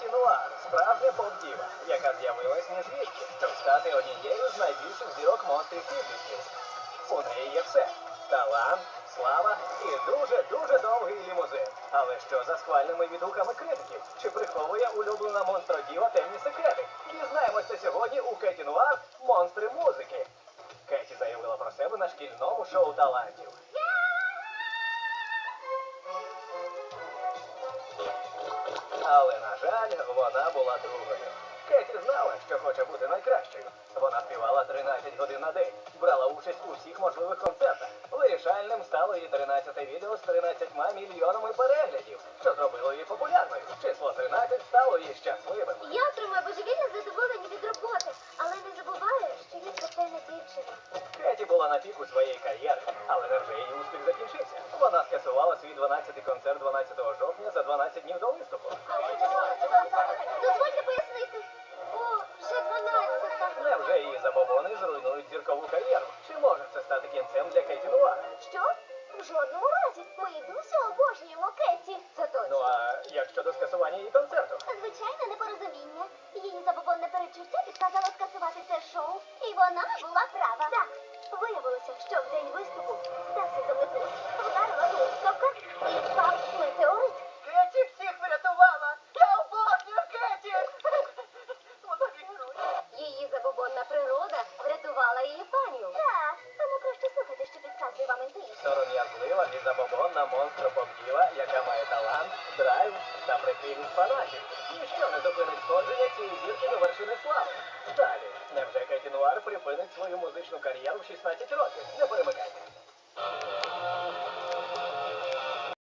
Кеті Нуар, справжня поп-діва, яка з'явилась не звідки, щоб стати однією з найбільших зірок монстрів підлітків. У неї є все. Талант, слава і дуже-дуже довгий лімузин. Але що за схвальними відгуками критиків? Чи приховує улюблена монстродіва темні секрети? Дізнаємося сьогодні у Кеті Нуар Монстри музики. Кеті заявила про себе на шкільному шоу талантів. Але, на жаль, вона була другою. Кеті знала, що хоче бути найкращою. Вона співала 13 годин на день, брала участь у всіх можливих концертах. Вирішальним стало її 13 відео з 13 мільйонами переглядів, що зробило її популярною. Число 13 стало її щасливим. Я отримую божевільне задоволення від роботи, але не забуваю, що я звичайна дівчина. Кеті була на піку своєї кар'єри, але невже її успіх закінчився? Вона скасувала свій 12-й концерт 12 жовтня за 12 днів до виступу. Забобони зруйнують зіркову кар'єру? Чи може це стати кінцем для Кеті Нуар? Що? В жодному разі. Ми і досі обожнюємо Кеті. Це точно. Ну а як щодо скасування її концерту? Звичайне непорозуміння. Її забобонне перечуття підказало скасувати це шоу, і вона була права. Так, виявилося, що в день виступу стався землетрус, вдарила блискавка і впав метеорит. Кеті всіх врятувала! Я обожнюю Кеті! Вона мій герой. Її забобонна природа врятувала її панію. Так, тому краще слухайте, що підказує вам інтуїція. Сором'язлива і забобонна монстропопдіва, яка має талант, драйв та прихильність фанатів. Ніщо не зупинить сходження цієї зірки до вершини слави. Далі, невже Кеті Нуар припинить свою музичну кар'єру в 16 років? Не перемикайте.